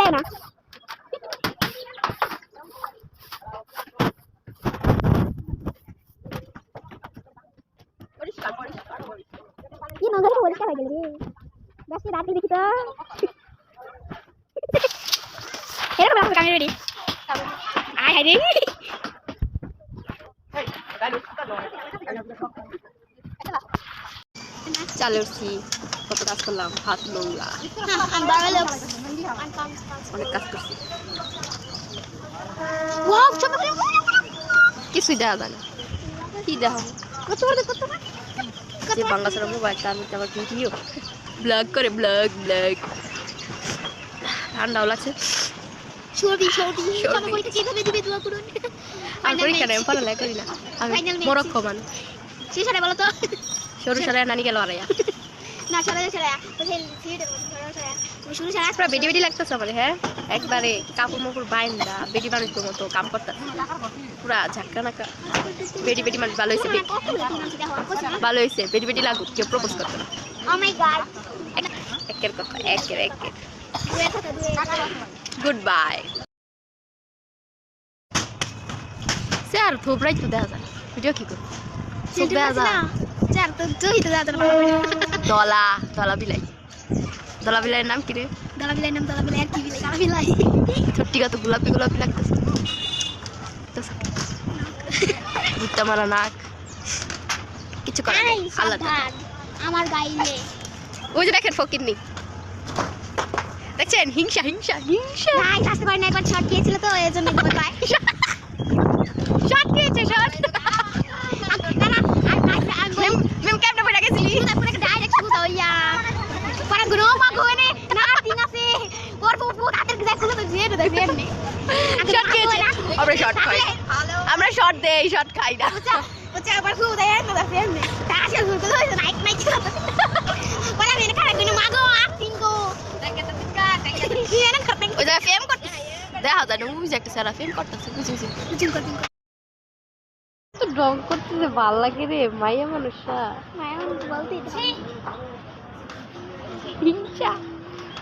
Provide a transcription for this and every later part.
যায় না কি নজরে পরিষ্কার হয়ে গেল রে বেশি রাত্রি দেখি তো এরকম রাখবে কানে রেডি আয় হায় রে চালে উঠছি কত কাজ করলাম হাত নোংরা অনেক কাজ করছি কিছুই দেখা যায় না কি দেখা কত বড় কত বড় যে বাংলা ছাড়া মোবাইল তার মধ্যে আবার ভিডিও ব্লগ করে ব্লগ ব্লগ ঠান্ডাও লাগছে সর্দি। আমার বইটা কীভাবে দিবে দোয়া করুন আর পরীক্ষা নেই পড়ালেখা করি না আমি Final match. মরক্ষ মানুষ শেষ হলে বলো তো সরু সারা নানি গেল না ছাড়া পুরো বেডি বেডি লাগতেছে আমার হ্যাঁ? একবারে কাপড় মাপড় বাইন্দা বেডি মানুষের মতো কাম করতে পুরা ঝাক্কা নাকা বেডি বেডি মানুষ ভালো হয়েছে ভালো হয়েছে বেডি বেডি লাগুক কেউ প্রপোজ করতে না। ও মাই গড এক- একের কথা একের একের। দুয়ে কথা দুয়ে গুড বাই স্যার থোবরাই তো দেখা যায় ভিডিও কি করব? দেখা যায়। তো জই তো দাদা দলা দলা বিলাই। দলা বিলাইয়ের নাম কি রে? দাদা বিলাই নাম দাদা বিলাই আর কি বিলাই? দাদা বিলাই। ছোট্টি কত গোলাপি গোলাপি লাগতেছে। ভুট্টা মারা নাক। কিছু করার নেই আমার গাইলে ওই যে দেখেন ফকির নি দেখছেন? হিংসা হিংসা হিংসা। নাই শাস্তি করে না একবার শর্ট খেয়েছিল তো এই জন্য তোমার গায়ে। শট খেয়েছে শট মেম মেম কেমনে পড়ে গেছিলি ডাইরেক্ট শুধু হইয়া পরে গ্রো মা গোনে না দিন আছে পর পর পর হাতের গিয়ে খুলে তো দিয়ে দে দিয়ে নে শট খেয়েছে। আমরা শট খাই। আমরা শট দেই শট খাই না। বুঝা বুঝা দেখে যায় মুভি একটা সারা ফেম করতেছে বুঝি বুঝি তো ডং করতেছে ভালো লাগে রে মাইয়া মানুষরা। মায়া বলতে হিংসা।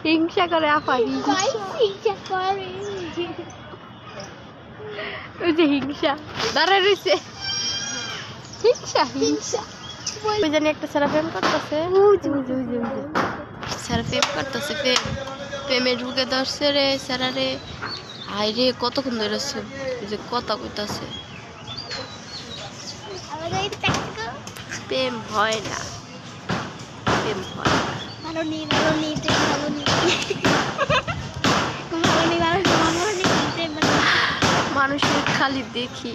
হিংসা করে আপা হিংসা। ইচ্ছা করে? ওই যে হিংসা। দাঁড়ায় রয়েছে হিংসা হিংসা। ওই জানি একটা সারা করতেছে। করতেছে ফেম ফেমে ঢুকে ধরছে রে স্যারা রে রে কতক্ষণ ধরে ওই যে কথা কইতাছে। প্রেম হয় না। প্রেম হয় না। ভালো নেই ভালো নেই প্রেম ভালো নেই। ভালো নেই ভালো ভালো নেই প্রেম মানুষের খালি দেখি।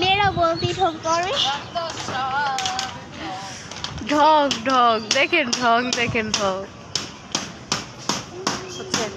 মেয়েরা বলতেই ঠক করে। ঢং ঢং দেখেন ঢং দেখেন ঢং। বুঝছেন